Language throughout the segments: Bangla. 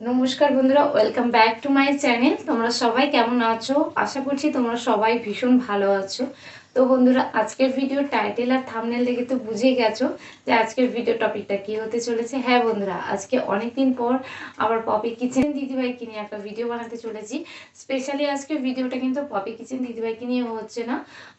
নমস্কার বন্ধুরা welcome back to my channel তোমরা সবাই কেমন আছো? আশা করছি তোমরা সবাই ভীষণ ভালো আছো। তো বন্ধুরা, আজকের ভিডিও টাইটেল আর থামনেল দেখে তো বুঝে গেছো যে আজকের ভিডিও টপিকটা কি হতে চলেছে। হ্যাঁ বন্ধুরা, আজকে অনেকদিন পর আবার পপি কিচেন দিদিভাইকে নিয়ে একটা ভিডিও বানাতে চলেছি। স্পেশালি আজকে ভিডিওটা কিন্তু পপি কিচেন দিদিভাইকে নিয়ে হচ্ছে না,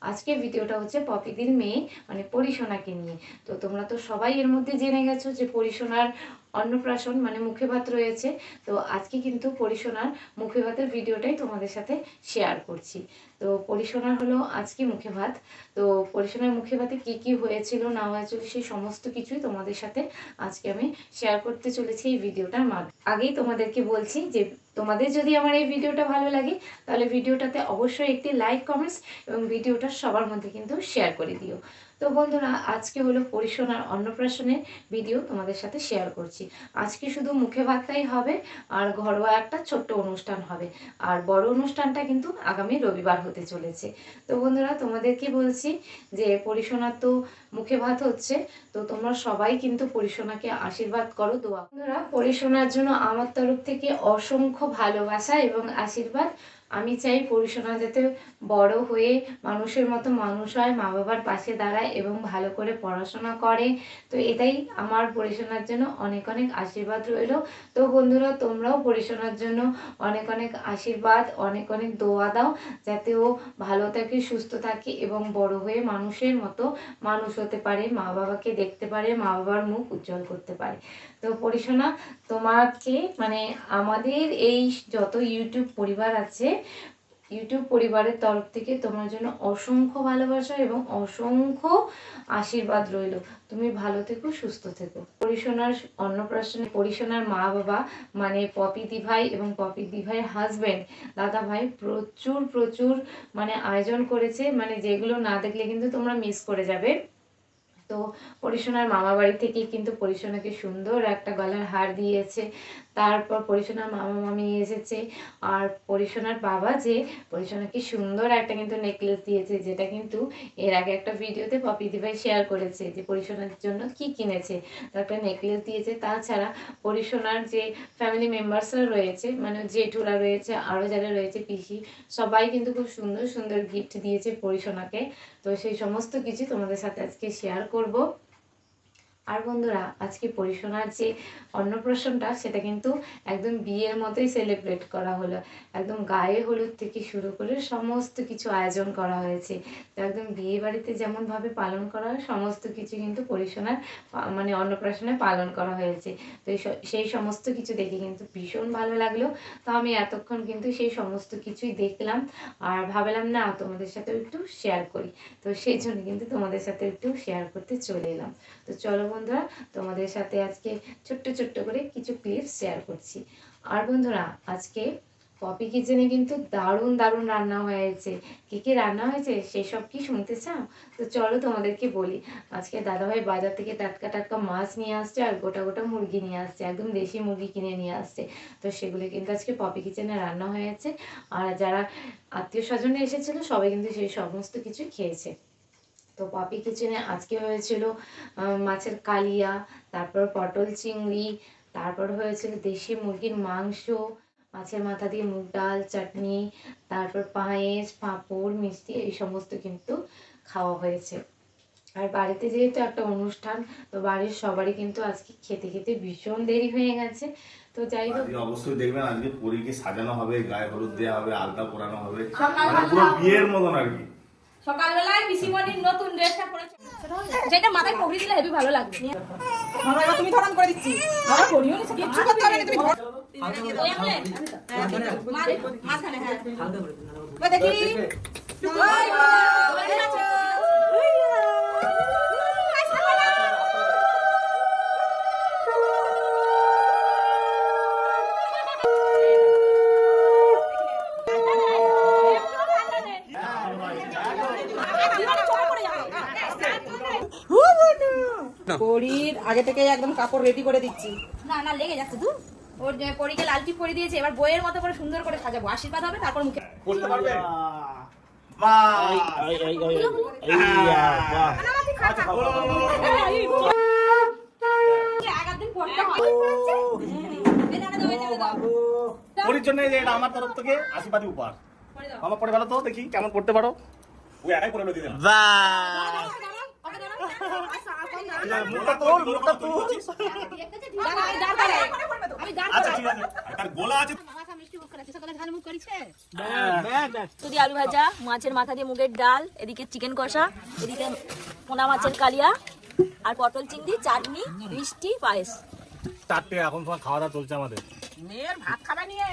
আজকে ভিডিওটা হচ্ছে পপিদির মেয়ে মানে পরিসোনাকে নিয়ে। তো তোমরা তো সবাই এর মধ্যে জেনে গেছো যে পরিসোনার অন্নপ্রাশন মানে মুখে ভাত রয়েছে। তো আজকে কিন্তু পরিসোনার মুখে ভাতের ভিডিওটাই তোমাদের সাথে শেয়ার করছি। তো পরিসোনার হলো আজকে মুখে ভাত। তো পরিসোনার মুখে ভাতে কী কী হয়েছিল, না হয়েছিল, সেই সমস্ত কিছুই তোমাদের সাথে আজকে আমি শেয়ার করতে চলেছি এই ভিডিওটার আগেই তোমাদেরকে বলছি যে তোমাদের যদি আমার এই ভিডিওটা ভালো লাগে, তাহলে ভিডিওটাতে অবশ্যই একটি লাইক কমেন্টস এবং ভিডিওটা সবার মধ্যে কিন্তু শেয়ার করে দিও। তো বন্ধুরা, আজকে হলো পরিসোনার অন্নপ্রাশনের ভিডিও তোমাদের সাথে শেয়ার করছি। আজকে শুধু মুখে ভাতটাই হবে আর ঘরোয়া একটা ছোট্ট অনুষ্ঠান হবে। আর বড় অনুষ্ঠানটা কিন্তু আগামী রবিবার হতে চলেছে। তো বন্ধুরা, তোমাদেরকে বলছি যে পরিসোনার তো মুখে ভাত হচ্ছে, তো তোমরা সবাই কিন্তু পরিসোনাকে আশীর্বাদ করো, দোয়া বন্ধুরা, পরিসোনার জন্য আমার তরফ থেকে অসংখ্য ভালোবাসা এবং আশীর্বাদ। আমি চাই পরিসোনা যাতে বড় হয়ে মানুষের মতো মানুষ হয় মা বাবার পাশে দাঁড়ায় এবং ভালো করে পড়াশোনা করে। তো এটাই আমার পরিসোনার জন্য অনেক অনেক আশীর্বাদ রইল। তো বন্ধুরা, তোমরাও পরিসোনার জন্য অনেক অনেক আশীর্বাদ, অনেক অনেক দোয়া দাও, যাতে ও ভালো থাকে, সুস্থ থাকে এবং বড় হয়ে মানুষের মতো মানুষ হতে পারে মা বাবাকে দেখতে পারে মা বাবার মুখ উজ্জ্বল করতে পারে। তো পরিসোনা তোমাকে মানে আমাদের এই যত ইউটিউব পরিবার আছে, ইউটিউব পরিবারের তরফ থেকে তোমার জন্য অসংখ্য ভালোবাসা এবং অসংখ্য আশীর্বাদ রইল। তুমি ভালো থেকো, সুস্থ থেকো। পরিসোনার অন্নপ্রাশনে পরিসোনার মা বাবা মানে পপি দিভাই এবং পপি দিভাইয়ের হাজবেন্ড দাদা ভাই প্রচুর প্রচুর মানে আয়োজন করেছে। মানে যেগুলো না দেখলে কিন্তু তোমরা মিস করে যাবে। তো পরিসোনার মামা বাড়ি থেকে কিন্তু পরিসোনাকে সুন্দর একটা গলার হার দিয়েছে। তারপর পরিসোনার মামা মামি এসেছে। আর পরিসোনার বাবা যে পরিসোনাকে সুন্দর একটা কিন্তু নেকলেস দিয়েছে, যেটা কিন্তু এর আগে একটা ভিডিওতে পপি দিভাই শেয়ার করেছে যে পরিসোনার জন্য কি কিনেছে। তো একটা নেকলেস দিয়েছে। তাছাড়া পরিসোনার যে ফ্যামিলি মেম্বার্সরা রয়েছে মানে জেঠুরা রয়েছে আরও যারা রয়েছে, পিসি, সবাই কিন্তু খুব সুন্দর সুন্দর গিফট দিয়েছে পরিসোনাকে। তো সেই সমস্ত কিছু তোমাদের সাথে আজকে শেয়ার করব। আর বন্ধুরা, আজকে পরিসোনার যে অন্নপ্রাশনটা, সেটা কিন্তু একদম বিয়ের মতোই সেলিব্রেট করা হলো। একদম গায়ে হলুদ থেকে শুরু করে সমস্ত কিছু আয়োজন করা হয়েছে। তো একদম বিয়ে বাড়িতে যেমনভাবে পালন করা হয়, সমস্ত কিছু কিন্তু পরিশোনার মানে অন্নপ্রাশনে পালন করা হয়েছে। তো সেই সমস্ত কিছু দেখে কিন্তু ভীষণ ভালো লাগল। তো আমি এতক্ষণ কিন্তু সেই সমস্ত কিছুই দেখলাম। আর ভাবলাম, না, তোমাদের সাথে একটু শেয়ার করি। তো সেই জন্য কিন্তু তোমাদের সাথে একটু শেয়ার করতে চলে এলাম। তো চলো বন্ধুরা, তোমাদের সাথে আজকে ছোট্ট ছোট্ট করে কিছু ক্লিপস শেয়ার করছি। আর বন্ধুরা, আজকে পপি কিচেনে কিন্তু দারুণ দারুণ রান্না হয়েছে কী কী রান্না হয়েছে সেসব কি শুনতে চাও? তো চলো তোমাদেরকে বলি। আজকে দাদাভাই বাজার থেকে টাটকা টাটকা মাছ নিয়ে আসছে আর গোটা গোটা মুরগি নিয়ে আসছে, একদম দেশি মুরগি কিনে নিয়ে আসছে। তো সেগুলো কিন্তু আজকে পপি কিচেনে রান্না হয়েছে আর যারা আত্মীয় স্বজনে এসেছিল, সবাই কিন্তু সেই সমস্ত কিছু খেয়েছে। তো পপি কিচেনে আজকে হয়েছিল মাছের কালিয়া তারপর পটল চিংড়ি তারপর হয়েছিল দেশি মুরগির মাংস মাছের মাথা দিয়ে মুগ ডাল চাটনি তারপর পায়েস পাঁপড় মিষ্টি এই সমস্ত কিন্তু খাওয়া হয়েছে। আর বাড়িতে যেহেতু একটা অনুষ্ঠান তো বাড়ির সবারই কিন্তু আজকে খেতে খেতে ভীষণ দেরি হয়ে গেছে। তো যাই হোক। অবশ্যই দেখবেন আজকে পরীকে সাজানো হবে গায়ে হলুদ দেওয়া হবে আলতা পরানো হবে। মানে পুরো বিয়ের মতন আর কি। সকালবেলায় পিসিমণির নতুন ড্রেসটা পরেছে। যেটা মাথায় পগড়ি দিলে হেভি ভালো লাগবে। এবার তুমি ধরান করে দিচ্ছি। বাবা করিও নি কিচ্ছু করতে হবে না তুমি ধর- ওই আমলে মাঝ- মাঝখানে হ্যাঁ। দেখি ওই গো, বলে আছো। পরীর আগে থেকে একদম কাপড় রেডি করে দিচ্ছি। না না লেগে যাচ্ছে তুই ওর পরীকে লাল টিপ করে দিয়েছে এবার বইয়ের মতো করে সুন্দর করে সাজাবো। আশীর্বাদ হবে তারপর মুখে করতে পারবে? পড়তে হয়। পরির জন্য আমার তরফ থেকে আশীর্বাদী উপহার। আমার পরে ভালো তো? দেখি কেমন পড়তে পারো। ও একাই পড়ে দিলেন বাহ। মুখটা তোল মুখটা তোল দাঁড়া, আমি দাঁড় করাই। আমি দাঁড় আচ্ছা ঠিক আছে তার গোলা আছে যদি আলু ভাজা মাছের মাথা দিয়ে মুগের ডাল এদিকে চিকেন কষা এদিকে পোনা মাছের কালিয়া আর পটল চিংড়ি চাটনি মিষ্টি পায়েস চারটে এখন তোমার খাওয়া দাওয়া চলছে আমাদের মেয়ের ভাত খাবে নিয়ে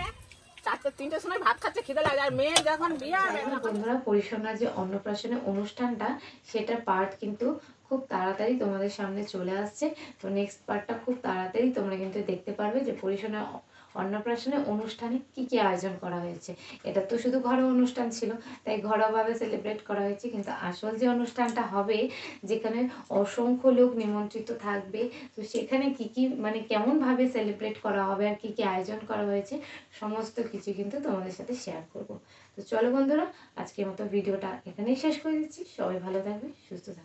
চারটে তিনটের সময় ভাত খাচ্ছে খিদে লাগে আর মেয়ের যখন বিয়ে বন্ধুরা পরিসন্নার যে অন্নপ্রাশনের অনুষ্ঠানটা সেটা পার্ট কিন্তু খুব তাড়াতাড়ি তোমাদের সামনে চলে আসছে। তো নেক্সট পার্টটা খুব তাড়াতাড়ি তোমরা কিন্তু দেখতে পারবে যে পরিসন্নার অ- অন্নপ্রাশনের অনুষ্ঠানে কি কি আয়োজন করা হয়েছে। এটা তো শুধু ঘরোয়া অনুষ্ঠান ছিল, তাই ঘরোয়াভাবে সেলিব্রেট করা হয়েছে। কিন্তু আসল যে অনুষ্ঠানটা হবে, যেখানে অসংখ্য লোক নিমন্ত্রিত থাকবে, তো সেখানে কি কি মানে কেমনভাবে সেলিব্রেট করা হবে আর কি কি আয়োজন করা হয়েছে, সমস্ত কিছু কিন্তু তোমাদের সাথে শেয়ার করব। তো চলো বন্ধুরা, আজকের মতো ভিডিওটা এখানেই শেষ করে দিচ্ছি। সবাই ভালো থাকবে, সুস্থ থাকবে।